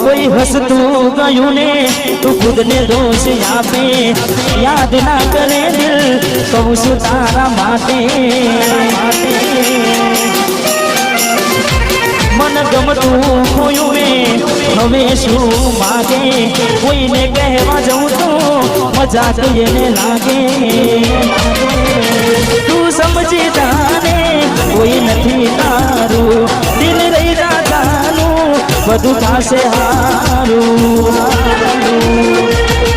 કોઈ હસતું ગયું ને તું ખુદને દોષ આપે. યાદ ના કરે દિલ કહું છું તારા માટે. મન ગમતું ખોયું મેં હવે શું માગે? કોઈને કહેવા જવું તો મજાક એને લાગે. તું સમજી તારે કોઈ નથી તારું. દિલ બધું થશે હારું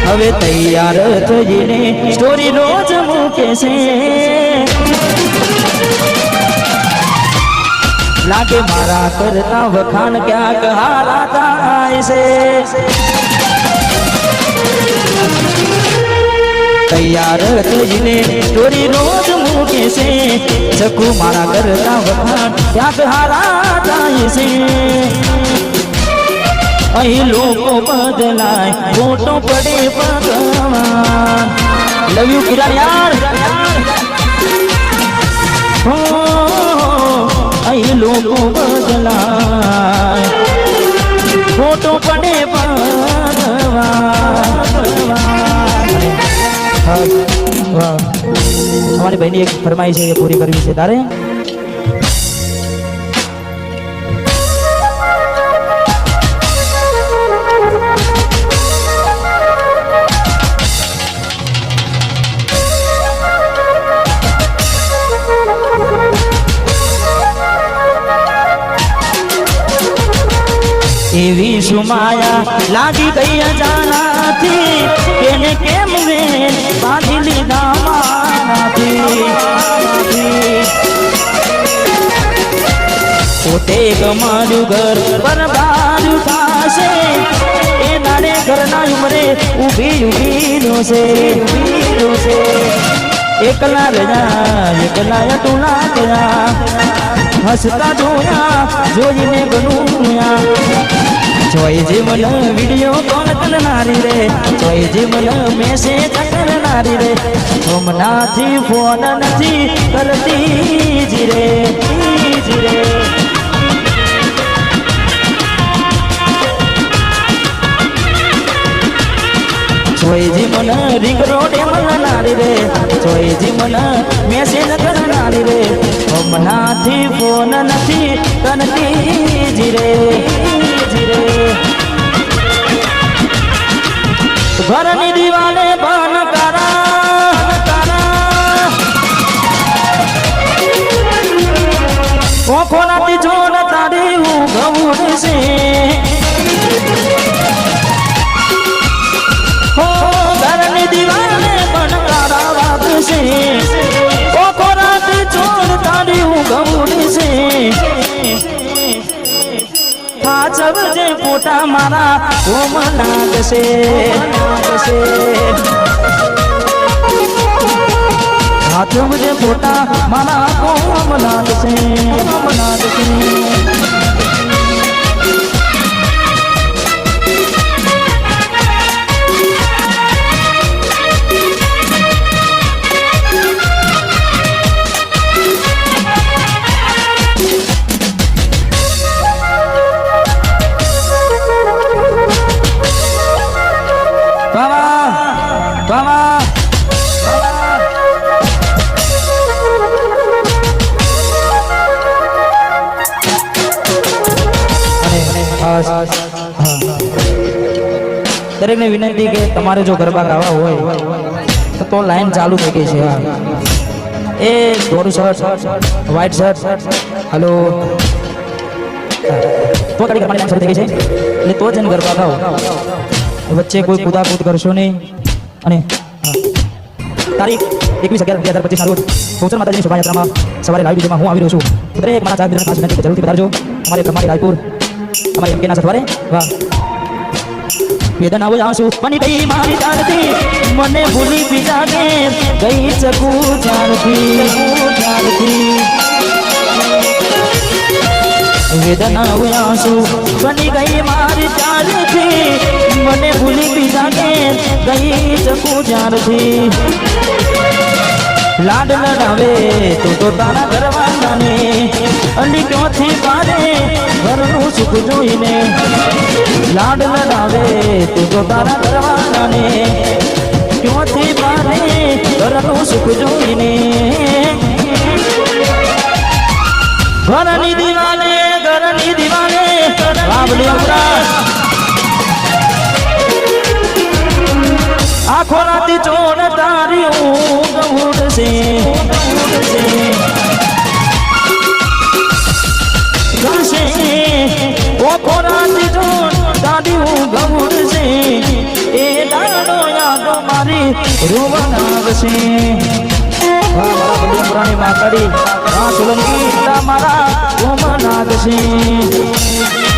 હવે તૈયાર થઈને સ્ટોરી રોજ મૂકે છે લાગે મારા કરતા વખાણ ક્યાંક હારા થાય છે તૈયાર થઈને સ્ટોરી રોજ મૂકે છે ચકુ મારા કરતા વખાણ ક્યાંક હારા થાય છે અહીં લોકો બદલાય, મોટો પડે ભગવાન. લવ યુ કિરણ યાર. અહીં લોકો બદલાય, મોટો પડે અમારી બહેની એક ફરમાઈ છે એ પૂરી કરવી છે. તારે? એવી સુમાયા લાગી ગઈ અજાણાથી તેને કેમ મેં બાંધી લીધા મારાથી પોતે કમારું ઘર બરબાદ થાશે એ નાડે ઘરના ઉમરે ઊભી ઊભી રોશે ઊભી રોશે એકલા રહ્યા એકલા અટુલા ગયા હસતા જોયા જોઈને બનુયા જોઈ જે મને વીડિયો કોલ કરનારી રે? જોઈ જે મને મેસેજ કરનારી રે? સોમનાથી ફોન નથી કરતી જીરે રે, જી રે. જોઈજી મને રિંગ રોડે મળનારી રે? જોઈજી મન મેસેજ કરનારી રે? હમણાંથી ફોન નથી કરતી, જી રે પાછળ જે ફોટા મારા કોમ નાગશે નાગશે હાથમ જે ફોટા મારા કોમ નાગશે કોમ નાગશે દરેકને વિનંતી કે તમારે જો ગરબા ગાવા હોય, તો તો લાઈન ચાલુ થઈ ગઈ છે. એ ધોરું શર્ટ વ્હાઈટ શર્ટ હલો. તો તારી ગરબાની લાઈન થઈ ગઈ છે? એટલે તો જ ગરબા ગાઓ વચ્ચે કોઈ કુદાકૂદ કરશો નહીં. અને. તારીખ એકવીસ અગિયાર બે હજાર પચીસના રોજ ગૌચર માતાજીની શોભાયાત્રામાં સવારે લાઈવ ડીજેમાં હું આવી રહ્યો છું. દરેક મારા ચાર મિત્રોને ખાસ જરૂરથી વધારજો અમારે બ્રહ્માડી રાયપુર, અમારી એમકેના સથવારે વાહ. વેદના હોય આંસુ પણ ગઈ મારી જાનથી મને ભૂલી બીજા કે ગઈ શકું જાનથી જાનથી વેદના હોય આંસુ બની ગઈ મારી જાનથી મને ભૂલી બીજા કે ગઈ શકું જાનથી લાડ લડાવે તો તો તારા ઘરવાળાને અલી ક્યોથી પારે ઘરનું સુખ જોઈને. લાડ તારા કરવાને ક્યોથી બાને ઘરનું સુખ જોઈને? ઘરની દિવાલે ઘરની દિવાલે બાબલી અમરાજ આખો રાતી ચોર તારી ઊંઘ ઉડશે. મારી રૂવન આવશે વાહ માતાડી સોલંકી મારા રોમન આવશે